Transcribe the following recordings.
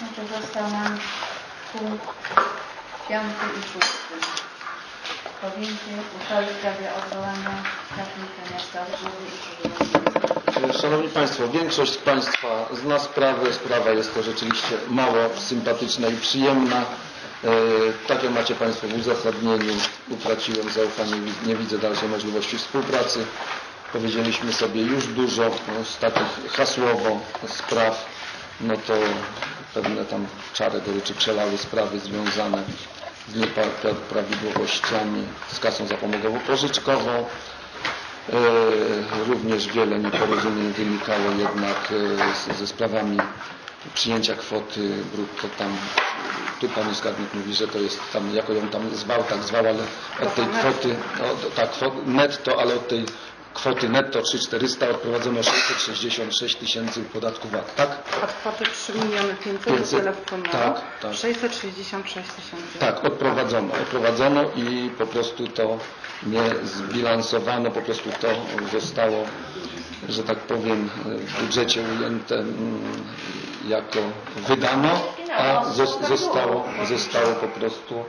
No to został nam punkt piąty i szósty. Podjęcie uchwały w sprawie odwołania skarbnika miasta Głowy i Przybyłości. Szanowni Państwo, większość Państwa zna sprawę. Sprawa jest to rzeczywiście mało sympatyczna i przyjemna. E, Tak jak macie Państwo w uzasadnieniu, utraciłem zaufanie, nie widzę dalszej możliwości współpracy. Powiedzieliśmy sobie już dużo no, z takich hasłowo spraw, no to pewne tam czary goryczy przelały sprawy związane z nieprawidłowościami z kasą zapomogową-pożyczkową. E, Również wiele nieporozumień wynikało jednak e, ze sprawami przyjęcia kwoty brutto tam. Tu pani skarbnik mówi, że to jest tam, jako ją tam zwał, tak zwał, ale od tej kwoty, no, tak, netto, ale od tej kwoty netto 3400 odprowadzono 666 tysięcy podatku VAT, tak? Od kwoty 3 miliony 500 500, tyle wpłynęło. tak, tak. 666 tysięcy. Tak, odprowadzono. Odprowadzono i po prostu to nie zbilansowano, po prostu to zostało, że tak powiem, w budżecie ujęte mm, jako wydano, a zos- zostało, zostało po prostu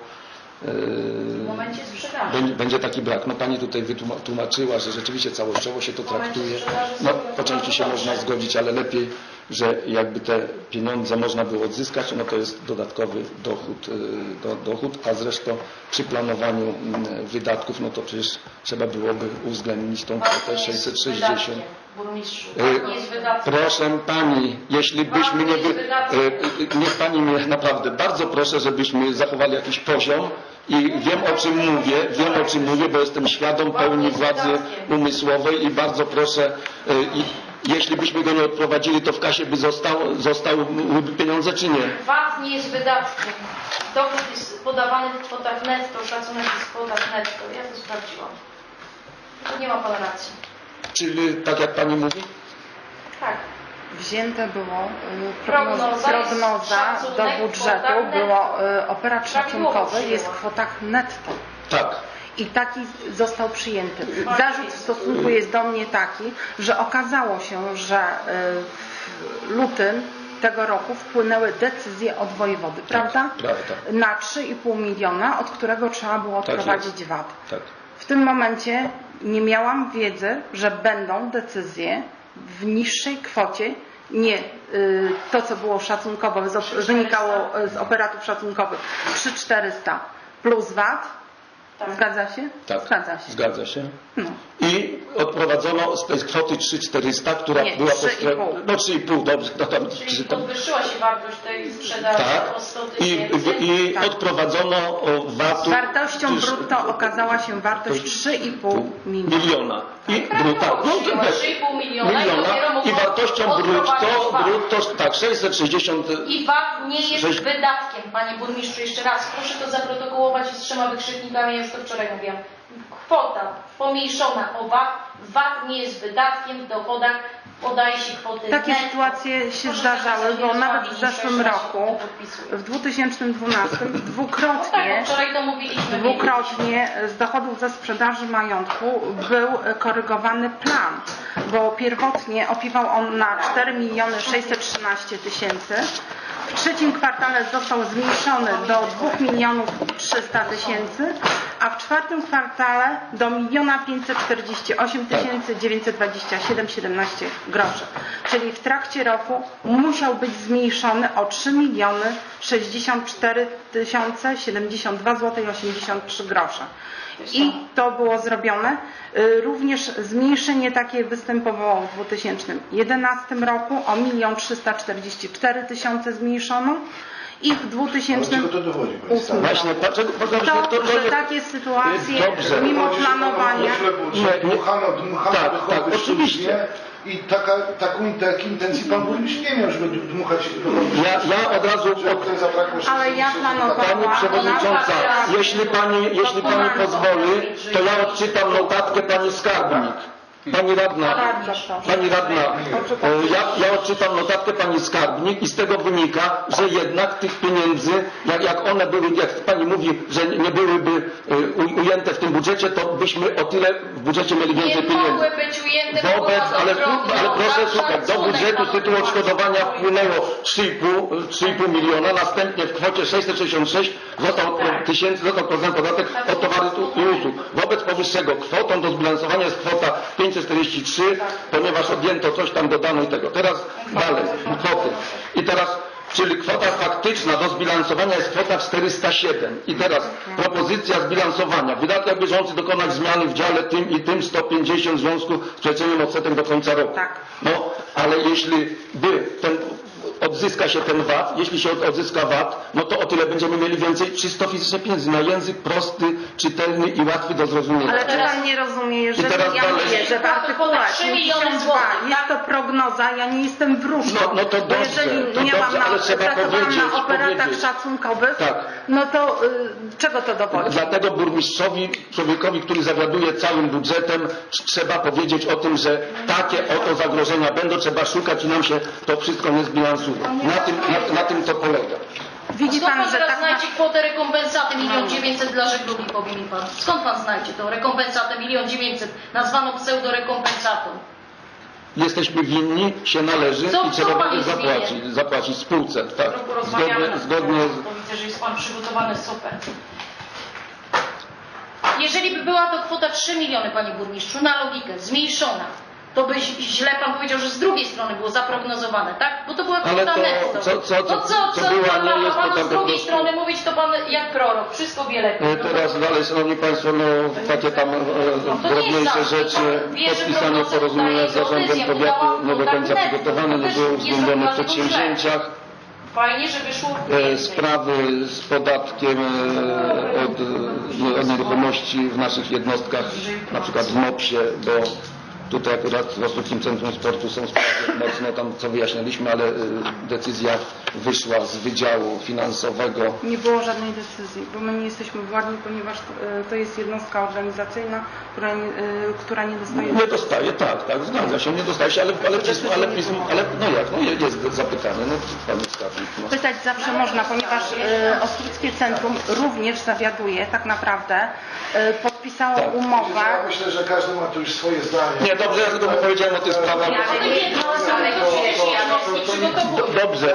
W momencie sprzedaży. będzie, taki brak. No Pani tutaj wytłumaczyła, że rzeczywiście całościowo się to traktuje. No po części się można zgodzić, ale lepiej, że jakby te pieniądze można było odzyskać, no to jest dodatkowy dochód, y, do, dochód a zresztą przy planowaniu mm, wydatków, no to przecież trzeba byłoby uwzględnić tą kwotę 660. Burmistrzu, Y. Proszę pani, jeśli byśmy nie... Y, Niech pani mnie naprawdę, bardzo proszę, żebyśmy zachowali jakiś poziom i wiem o czym mówię, wiem o czym mówię, bo jestem świadom pełni władzy umysłowej i bardzo proszę, y, i jeśli byśmy go nie odprowadzili, to w kasie by został, zostałyby pieniądze czy nie? VAT nie jest wydatkiem. Dochód jest podawany w kwotach netto, szacunek jest w kwotach netto. Ja to sprawdziłam. Nie ma pan racji. Czyli tak jak pani mówi? Tak. Wzięte było y, Prognoza prognoza, do budżetu, było operat szacunkowy jest w kwotach netto. Tak. I taki został przyjęty. Zarzut w stosunku jest do mnie taki, że okazało się, że y, w lutym tego roku wpłynęły decyzje od wojewody, prawda? prawda. Na 3,5 miliona, od którego trzeba było Tak odprowadzić jest. VAT. Tak. W tym momencie nie miałam wiedzy, że będą decyzje w niższej kwocie, nie y, to, co było szacunkowo, wynikało z operatów szacunkowych 3400 plus VAT. Tak. Zgadza się? Tak. Zgadza się. Zgadza się. No. I odprowadzono z tej kwoty 3400, która Nie, była po 3,5. stronie. No 3,5, dobrze. No tam, Czyli czy tam, podwyższyła się wartość tej sprzedaży tak. o 100 I, tysięcy. i Tak. odprowadzono VAT-u. Wartością brutto okazała się wartość 3,5 miliona. miliona. I Tak, brutto. tak, No, przyjęła to- 3,5 miliona i dopiero miliona. mogło I wartością brutto, brutto, tak, 660. I VAT nie jest Sześć- wydatkiem, panie burmistrzu. Jeszcze raz, proszę to zaprotokołować z trzema wykrzyknikami, już to wczoraj mówiłam. Kwota pomniejszona o VAT. VAT nie jest wydatkiem w dochodach, podaje się kwoty Takie netto. sytuacje się Proszę zdarzały, bo nawet w zeszłym roku, w 2012, No tak, dwukrotnie to mówiliśmy. Dwukrotnie z dochodów ze sprzedaży majątku był korygowany plan, bo pierwotnie opiewał on na 4 miliony 613 tysięcy. W trzecim kwartale został zmniejszony do 2 milionów 300 tysięcy, a w czwartym kwartale do 1 548 tysięcy 927,17 groszy. Czyli w trakcie roku musiał być zmniejszony o 3 miliony 64 tysiące 72 zł 83 grosze. I to było zrobione. Y, Również zmniejszenie takie występowało w 2011 roku o 1 344 tysiące zmniejszono i w Ale 2008 czego to dowodzi? Właśnie, dlaczego? to, to, że takie sytuacje Dobrze. mimo planowania. Dmuchano, dmuchano Tak, tak, oczywiście. I taka, taką, takiej intencji pan burmistrz nie miał, żeby dmuchać Ja, ja od razu od, Ale ja 600 planowałam- Pani Przewodnicząca, jeśli Pani, jeśli pani pozwoli, to ja odczytam notatkę Pani Skarbnik. Pani radna. Pani radna, e, ja, ja odczytam notatkę Pani Skarbnik i z tego wynika, że jednak tych pieniędzy, jak, jak one były, jak Pani mówi, że nie byłyby e, ujęte w tym budżecie, to byśmy o tyle w budżecie mieli więcej Nie pieniędzy. mogły być ujęte Wobec, ale, ale proszę słuchać, do budżetu z tytułu odszkodowania wpłynęło 3,5 3,5 miliona, następnie w kwocie 666 został, tysięcy, został podatek od towarów i usług. Wobec powyższego kwotą do zbilansowania jest kwota 543, ponieważ odjęto coś tam dodano i tego. Teraz dalej, kwoty. I teraz Czyli kwota faktyczna do zbilansowania jest kwota 407. I teraz propozycja zbilansowania. W wydatkach bieżących dokonać zmiany w dziale tym i tym 150 w związku z przeceniem odsetek do końca roku. Tak. No, ale jeśli by ten, odzyska się ten VAT, jeśli się od- odzyska VAT, no to o tyle będziemy mieli więcej czysto fizycznie pieniędzy na język prosty, czytelny i łatwy do zrozumienia. Ale czy pan nie rozumie, jeżeli teraz ja dalej. mówię, że w miliony 52 złotych, jest to prognoza, ja nie jestem wróżką. No- no to dobrze, jeżeli to miałam dobrze, na, ale trzeba powiedzieć, na operatach powiedzieć. szacunkowych, Tak. no to y, czego to dowodzi? Dlatego burmistrzowi, człowiekowi, który zawiaduje całym budżetem, trzeba powiedzieć o tym, że takie oto zagrożenia będą, trzeba szukać i nam się to wszystko nie zbilansuje. Na tym, na, na tym to polega. Widzi Skąd pan, pan że teraz tak na... znajdzie kwotę rekompensaty 1 900 dla żeglugi, powie mi pan? Skąd pan znajdzie tą rekompensatę 1 900 nazwaną pseudorekompensatą? Jesteśmy winni, się należy Co- i trzeba będzie zapłacić, zapłacić spółce. Tak. Zgodnie, zgodnie z, to widzę, że jest pan przygotowany super. Jeżeli by była to kwota 3 miliony, panie burmistrzu, na logikę, zmniejszona, to by źle pan powiedział, że z drugiej strony było zaprognozowane, tak? Bo to była kwota to netto. co- co- co- no co, co co, była, nie ma jest panu tak z drugiej strony mówić, to pan jak prorok, wszystko wie lepiej. E, No Teraz dalej, Szanowni Państwo, no takie tam e, nie jest drobniejsze tak. rzeczy, prognoza porozumienia z zarządem powiatu nie do końca przygotowane, nie netto. były uwzględnione w nie przedsięwzięciach. Fajnie, że wyszło E, sprawy z podatkiem e, od, od nieruchomości w naszych jednostkach, na przykład w MOPS-ie, bo tutaj akurat w Ostrowskim Centrum Sportu są sprawy mocno tam, co wyjaśnialiśmy, ale e, decyzja wyszła z Wydziału Finansowego. Nie było żadnej decyzji, bo my nie jesteśmy władni, ponieważ y, to jest jednostka organizacyjna, która nie, y, która nie dostaje... Nie dostaje, tak, tak, zgadza się, nie dostaje się, ale, ale pismo, ale pismo, ale no jak, no je- jest zapytane, no pan skarbnik, no. Pytać zawsze można, ponieważ y, Ostruckie Centrum również zawiaduje tak naprawdę, y, podpisało Tak. umowę. Ja myślę, że każdy ma tu już swoje zdanie. Nie, dobrze, ja tylko powiedziałem o tych sprawach. No. Dobrze,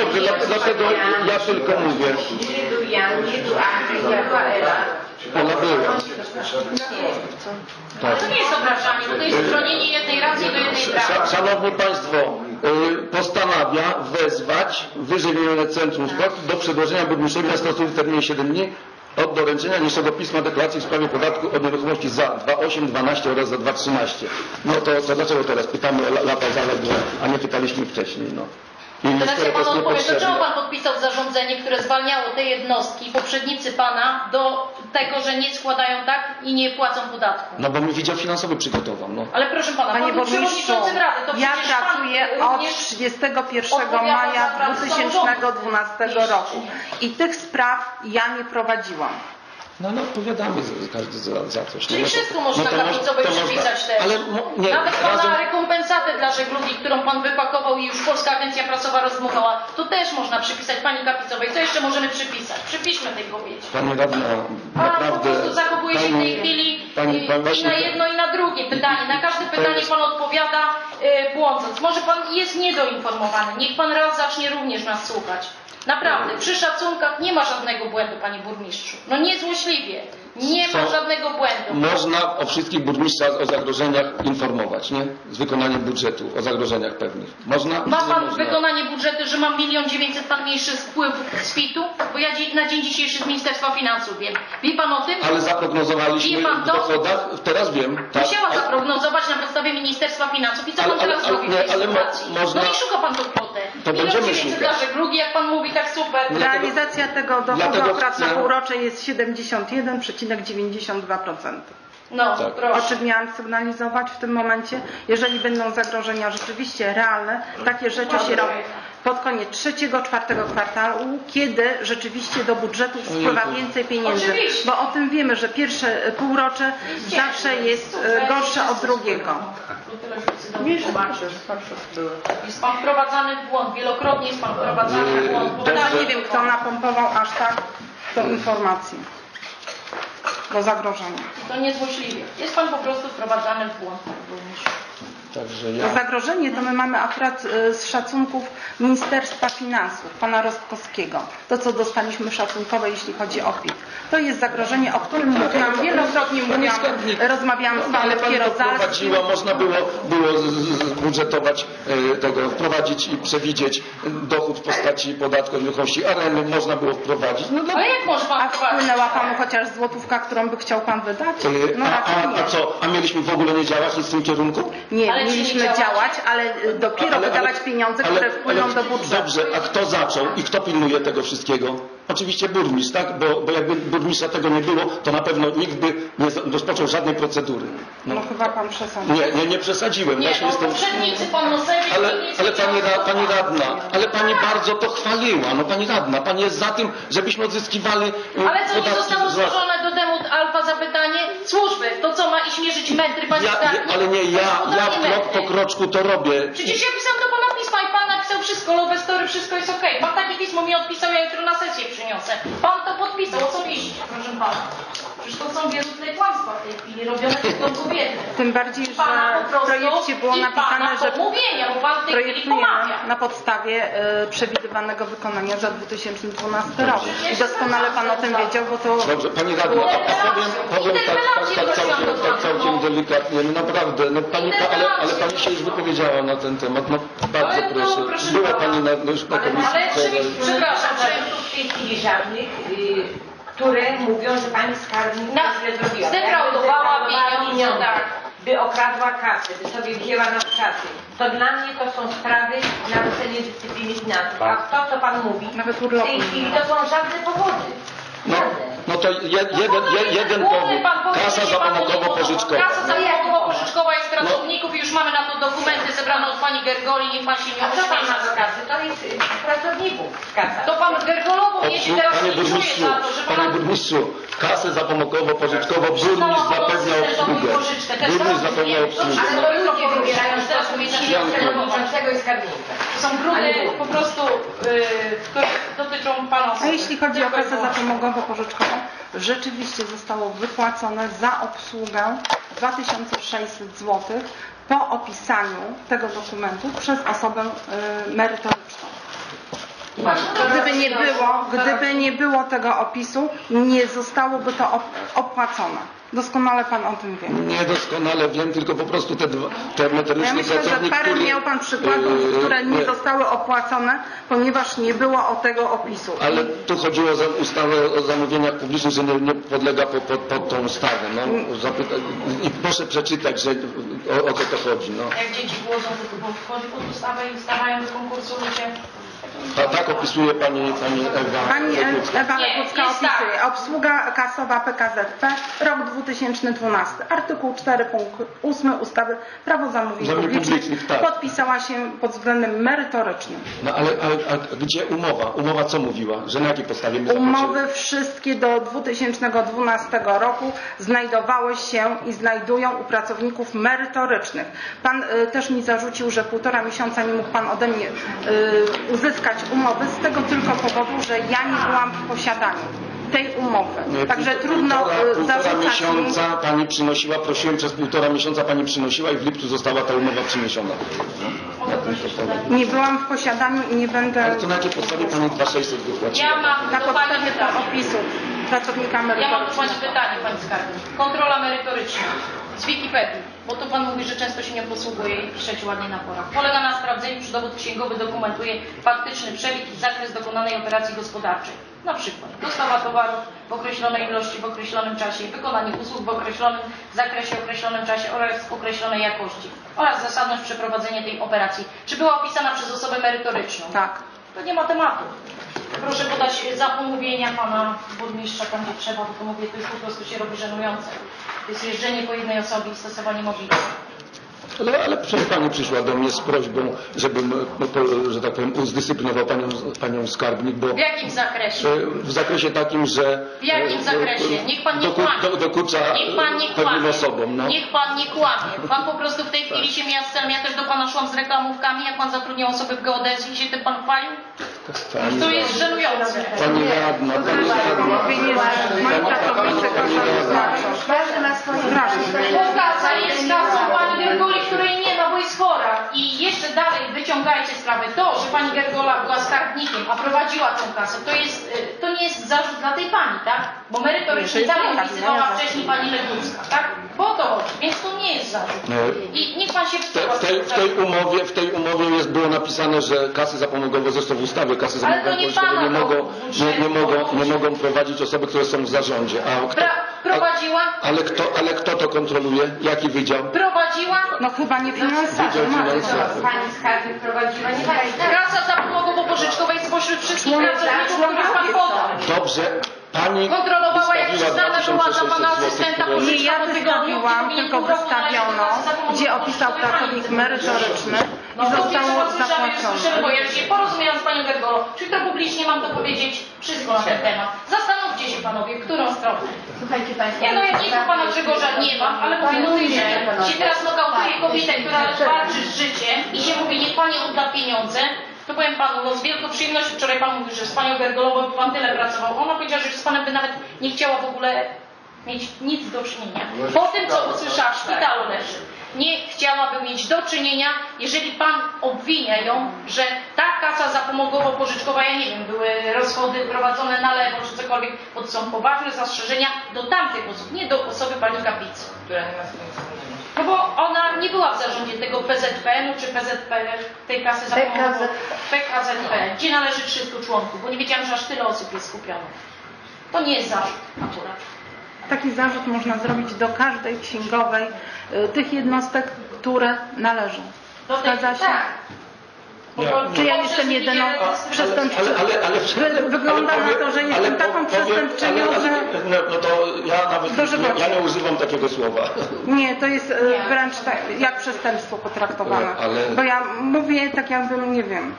dobrze, dla- dlatego ja tylko mówię. Ona była. Tak. to nie jest obrażanie, bo to jest bronienie jednej racji do jednej prawa. Szanowni Państwo, y, postanawia wezwać wyżej wymienione Centrum Sportu do przedłożenia burmistrzowi miasta Ostrów w terminie 7 dni od doręczenia niższego pisma deklaracji w sprawie podatku od nieruchomości za 2,8, 12 oraz za 2,13. No to, to dlaczego teraz pytamy o la- lata zaległe, a nie pytaliśmy wcześniej, no. I Teraz ja panu odpowiem, to czemu pan podpisał zarządzenie, które zwalniało te jednostki, poprzednicy pana, do tego, że nie składają tak i nie płacą podatku? No bo mi Wydział Finansowy przygotował, no. Ale proszę pana, Panie pan był przewodniczącym rady, to ja pracuję od również 31 odpowiada maja za pracę 2012 roku i tych spraw ja nie prowadziłam. No ale odpowiadamy za, każdy za, za coś. Czyli no, to- wszystko można no kaplicowej przypisać też. Ale nie, Nawet pana razem, rekompensatę dla żeglugi, którą pan wypakował i już Polska Agencja Prasowa rozdmuchała, to też można przypisać pani Kaplicowej. Co jeszcze możemy przypisać? Przypiszmy tej kobiecie. Pani radna, Pan po prostu zachowuje się w tej chwili pani, y, pani i właśnie, na jedno i na drugie pytanie. Na każde pytanie jest- pan odpowiada y, błądząc. Może pan jest niedoinformowany. Niech pan raz zacznie również nas słuchać. Naprawdę, przy szacunkach nie ma żadnego błędu, panie burmistrzu. No niezłośliwie. Nie ma żadnego błędu. Można o wszystkich burmistrzach o zagrożeniach informować, nie? Z wykonaniem budżetu, o zagrożeniach pewnych. Można? Ma pan można? wykonanie budżetu, że mam milion dziewięćset pan mniejszy wpływ z PIT-u? Bo ja na dzień dzisiejszy z Ministerstwa Finansów wiem. Wie pan o tym? Ale zaprognozowaliśmy Wie pan w to? dochodach, teraz wiem. tak, Musiała zaprognozować na podstawie Ministerstwa Finansów. I co Ale- pan teraz ale zrobi w nie, tej ale mo- sytuacji? można- No i szuka pan tą kwotę. To Milion będziemy szukać. żeglugi, jak pan mówi tak super. Dlatego- Realizacja tego dochodu akurat na chcę- półrocze jest 71,92%. No, Tak. O czym miałam sygnalizować w tym momencie? Jeżeli będą zagrożenia rzeczywiście realne, takie rzeczy się robi pod koniec trzeciego, czwartego kwartału, kiedy rzeczywiście do budżetu wpływa więcej pieniędzy. Oczywiście. Bo o tym wiemy, że pierwsze półrocze zawsze jest e, gorsze od drugiego. Jest pan wprowadzany w błąd. Wielokrotnie jest pan wprowadzany w błąd. Ja nie wiem, kto napompował aż tak tą informację do zagrożenia. To niezłośliwie. Jest pan po prostu wprowadzany w błąd. panie To ja... zagrożenie to my mamy akurat e, z szacunków Ministerstwa Finansów, pana Rostkowskiego. To, co dostaliśmy szacunkowe, jeśli chodzi o PIT. To jest zagrożenie, o którym mówiłam wielokrotnie, mówiłam, rozmawiałam z panem wprowadziła, można było, było zbudżetować e, tego, wprowadzić i przewidzieć dochód w postaci podatku od nieruchomości areny, można było wprowadzić. No, no, Ale jak może A wpłynęła panu chociaż złotówka, którą by chciał pan wydać? No a, raczej a, nie. a co, a mieliśmy w ogóle nie działać nic w tym kierunku? Nie, Ale nie mieliśmy działać, ale dopiero wydawać pieniądze, ale- które wpłyną ale- do budżetu. Dobrze, a kto zaczął i kto pilnuje tego wszystkiego? Oczywiście burmistrz, tak? Bo, bo jakby burmistrza tego nie było, to na pewno nikt by nie rozpoczął żadnej procedury. No. No chyba pan przesadził. Nie, nie, nie przesadziłem. Nie, Właśnie no jestem... poprzednicy, pan Nosewicz, Ale, ale pani, ra, pani radna, ale pani bardzo to chwaliła, no pani radna, pani jest za tym, żebyśmy odzyskiwali e, Ale co, nie zostało złożone do Demut Alfa zapytanie? Służby, to co ma iść mierzyć metry pani ja, ja? Ale nie, ja, ja krok po kroczku to robię. Przecież ja pisałam do pana pisma i pan napisał wszystko, love story, wszystko jest okej. Pan takie pismo mi odpisał, ja jutro na sesję przyniosę. Pan to podpisał, co liść, proszę pana? Przecież to są wierutne kłamstwa w tej chwili, robione przez tą kobietę. Tym bardziej, że w projekcie było napisane, że projektujemy na podstawie e, przewidywanego wykonania za 2012 rok. I doskonale pan o tym wiedział, bo to Dobrze, pani radna, a, powiem, powiem tak, tak, tak, całkiem, tak całkiem delikatnie, no naprawdę, no pani, ale, ale pani się już wypowiedziała na ten temat, no bardzo Ale proszę. proszę Była pani na, no już na komisji. ale czy- Przepraszam, Nie ma w tej chwili żadnych, y, które mówią, że pani skarbnik Na- źle zrobiła. zdefraudowała pieniądze, tak. by okradła kasę, by sobie wzięła na kasy. To dla mnie to są sprawy naruszenia dyscypliny finansów. A to, co pan mówi, Nawet w tej chwili to są żadne powody. No, Żadne. no to je, jeden, je, jeden powód, pan powiedział, kasa zapomogowo-pożyczkowa. Zapomogowo-pożyczkowa jest pracowników i już mamy na to dokumenty zebrane od pani Gergoli, niech pan się nie A co pan ma do kasy? To jest y, pracowników kasa. To pan Gergolową jeśli teraz Panie nie czuje burmistrzu, za to, że panie pana... burmistrzu, kasę zapomogowo-pożyczkową burmistrz zapewnia obsługę. Burmistrz zapewnia obsługę. Ale to ludzie wybierają Teraz myślenia przewodniczącego i skarbnika. Są grudy po prostu, yy, które dotyczą pana A jeśli chodzi o i kasę zapomogowo-pożyczkową, rzeczywiście zostało wypłacone za obsługę 2600 zł po opisaniu tego dokumentu przez osobę y, merytoryczną. Gdyby nie było, gdyby nie było tego opisu, nie zostałoby to op- opłacone. Doskonale pan o tym wie. Nie doskonale wiem, tylko po prostu te, dwa- te Ja metryczny myślę, że parę który... miał pan przykładów, Yy, które nie nie. zostały opłacone, ponieważ nie było o tego opisu. Ale tu chodziło o za- ustawę o zamówieniach publicznych, że nie, nie podlega pod, pod, pod tą ustawę. No, zapyta, I proszę przeczytać, że o, o co to chodzi. No. Jak dzieci głodzą, to wchodzi pod ustawę i stawiają do konkursu ludzie. Ta, tak opisuje pani, pani Ewa. Pani Legutko. Ewa Legucka jest tak. opisuje obsługa kasowa PKZP rok 2012 artykuł 4 punkt 8 ustawy Prawo zamówień Zamówień publicznych publicznych, tak. podpisała się pod względem merytorycznym. No ale a, a gdzie umowa? Umowa co mówiła? Że na jakiej podstawie my Umowy wszystkie do 2012 roku znajdowały się i znajdują u pracowników merytorycznych. Pan y, też mi zarzucił, że półtora miesiąca nie mógł Pan ode mnie y, uzyskać umowy z tego tylko powodu, że ja nie byłam w posiadaniu tej umowy. Nie, Także pół- trudno półtora, y, półtora mi... miesiąca pani przynosiła, prosiłem przez półtora miesiąca pani przynosiła i w lipcu została ta umowa przyniesiona. Nie byłam w posiadaniu i nie będę Ale to na jakiej podstawie pani 2600 wypłaciła? Ja mam na podstawie opisu pracownika Ja mam merytorycznego. Pytanie, Pani Skarbnik. Kontrola merytoryczna z Wikipedii, bo tu Pan mówi, że często się nie posługuje i piszecie ładnie na porach. Polega na sprawdzeniu, czy dowód księgowy dokumentuje faktyczny przebieg i zakres dokonanej operacji gospodarczej. Na przykład dostawa towarów w określonej ilości, w określonym czasie, wykonanie usług w określonym zakresie, określonym czasie oraz określonej jakości oraz zasadność przeprowadzenia tej operacji. Czy była opisana przez osobę merytoryczną? Tak. To nie ma tematu. Proszę podać zapomówienia pana burmistrza tam gdzie trzeba, bo to mówię, to już po prostu się robi żenujące. To jest jeżdżenie po jednej osobie i stosowanie mobilki. Ale, ale pani przyszła do mnie z prośbą, żebym, no, że tak powiem, uzdyscyplinował panią, panią skarbnik, bo W jakim zakresie? e, w zakresie takim, że... W jakim e, zakresie? Niech pan nie doku- kłamie. do- Dokucza Niech pan nie kłamie. osobom. No. Niech pan nie kłamie. Pan po prostu w tej chwili się celem. Ja też do pana szłam z reklamówkami, jak pan zatrudniał osoby w geodezji i się tym pan chwalił. Pani, To jest żenujące. pani radna, pani radna. Każdy ma swoje kasa jest kasą pani Gerguli, której nie ma, bo jest spora i jeszcze dalej wyciągajcie sprawę, to, że pani Gergola była skarbnikiem, a prowadziła tą kasę, to jest, y, to nie jest zarzut dla tej pani, tak? Bo Nie, merytorycznie taka opisywała wcześniej pani Legutska, tak? To więc to nie jest zarzut. Nie. I niech pan się W, te, w, tej, w tej umowie, w tej umowie jest, było napisane, że kasy zapomogowe, zresztą w ustawie kasy zapomogowe nie mogą, nie, nie, mogą, nie mogą prowadzić osoby, które są w zarządzie. A kto, Pra, prowadziła, a, ale, kto, ale kto to kontroluje? Jaki wydział? prowadziła No chyba nie Marek. finansowy. Pani skarbnik prowadziła, nie kasa zapomogowo-pożyczkowa spośród wszystkich pracowników, których pan podał. Dobrze, pani Kontrolowała, jak przyznana była za 2600 pana asystenta. Nie ja wystawiłam, tylko wystawiono, gdzie opisał pracownik merytoryczny No i to zostało zapłacone. słyszę, bo ja się porozumiałam z panią Gergolo. Czyli to publicznie mam to powiedzieć wszystko na ten temat. Zastanówcie się panowie, którą stronę. Słuchajcie Państwo. Ja no ja nie pana Grzegorza nie mam, ale mówię o tej, że się teraz nokautuje kobietę, która walczy z życiem i się mówi, niech pani odda pieniądze. To powiem panu, no z wielką przyjemnością wczoraj pan mówił, że z panią Gergolową pan tyle pracował. Ona powiedziała, że z panem by nawet nie chciała w ogóle mieć nic do czynienia. Po tym, co usłyszała, w szpitalu leży. Nie chciałaby mieć do czynienia, jeżeli pan obwinia ją, że ta kasa zapomogowo-pożyczkowa, ja nie wiem, były rozchody prowadzone na lewo czy cokolwiek, bo to są poważne zastrzeżenia do tamtych osób, nie do osoby pani Kaplicy. Która nie ma wspólnego. No bo ona nie była w zarządzie tego PZPN-u czy PZP, tej kasy zapomogowo PKZP, gdzie należy 300 członków, bo nie wiedziałam, że aż tyle osób jest skupionych. To nie jest zarzut akurat. Taki zarzut można zrobić do każdej księgowej y, tych jednostek, które należą. Do tej- Zgadza się? Tak. Czy ja jestem przez jedyną przestępczynią? Ale, ale, ale, ale, Wy- wygląda ale na to, że jestem ale taką przestępczynią, że- No, no to ja nawet ja nie używam takiego słowa. Nie, to jest Nie. wręcz tak, jak przestępstwo potraktowane. Ale- Bo ja mówię tak jakbym, nie wiem,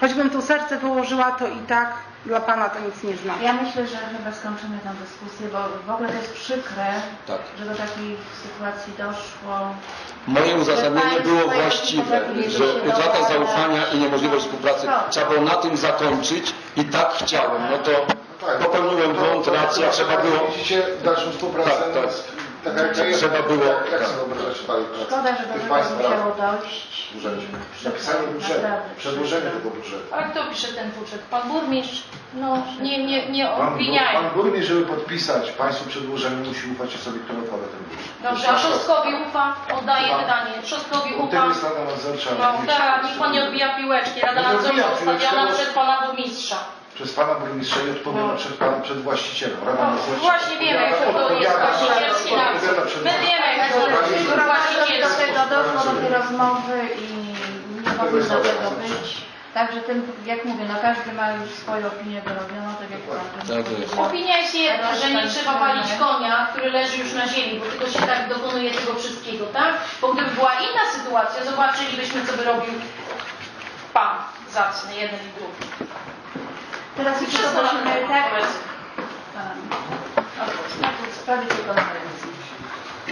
choćbym tu serce wyłożyła, to i tak dla Pana to nic nie znaczy. Ja myślę, że chyba skończymy tę dyskusję, bo w ogóle to jest przykre, Tak. że do takiej sytuacji doszło. Moje uzasadnienie było właściwe, że utrata zaufania i niemożliwość współpracy Tak. trzeba było na tym zakończyć i tak chciałem. No to Tak, popełniłem błąd, to- racja, to- trzeba było... Widzicie dalszą współpracę, Tak, tak. Taka jaka jest. Trzeba było- Jak, jak tak. sobie wyobrażacie dalej pracę? Szkoda, że do Tych tego państw musiało dojść. urzędzie. Przykre, Napisanie budżetu, naprawdę przedłożenie tego budżetu. Ale kto pisze ten budżet? Pan burmistrz? No, nie, nie, nie Pan, obwiniają. pan burmistrz, żeby podpisać Państwu przedłożenie, musi ufać osobie, która odpowiada ten budżet. Dobrze, a Szostkowi ufa? Oddaję Słucham? pytanie. Szostkowi ufa? tym jest Rada Nadzorcza. No tak, niech pan nie odbija piłeczki. Rada nadzorcza piłeczki, przez pana burmistrza. Przez Pana burmistrza i odpowiada przed, pan, przed właścicielem. Rada No, właśnie wiemy, kto to jest odpowiada- kto to jest Do tego doszło do tej rozmowy i nie powinno tego być. Także tym, jak mówię, no każdy ma już swoją opinię wyrobioną, tak jak Pan Tak jest. Opinia jest jedna, że nie trzeba palić konia, który leży już na ziemi, bo tylko się tak dokonuje tego wszystkiego, tak? Bo gdyby była inna sytuacja, zobaczylibyśmy, co by robił pan zacny, jeden i drugi. Teraz już ten tak, um, w sprawie tej konferencji.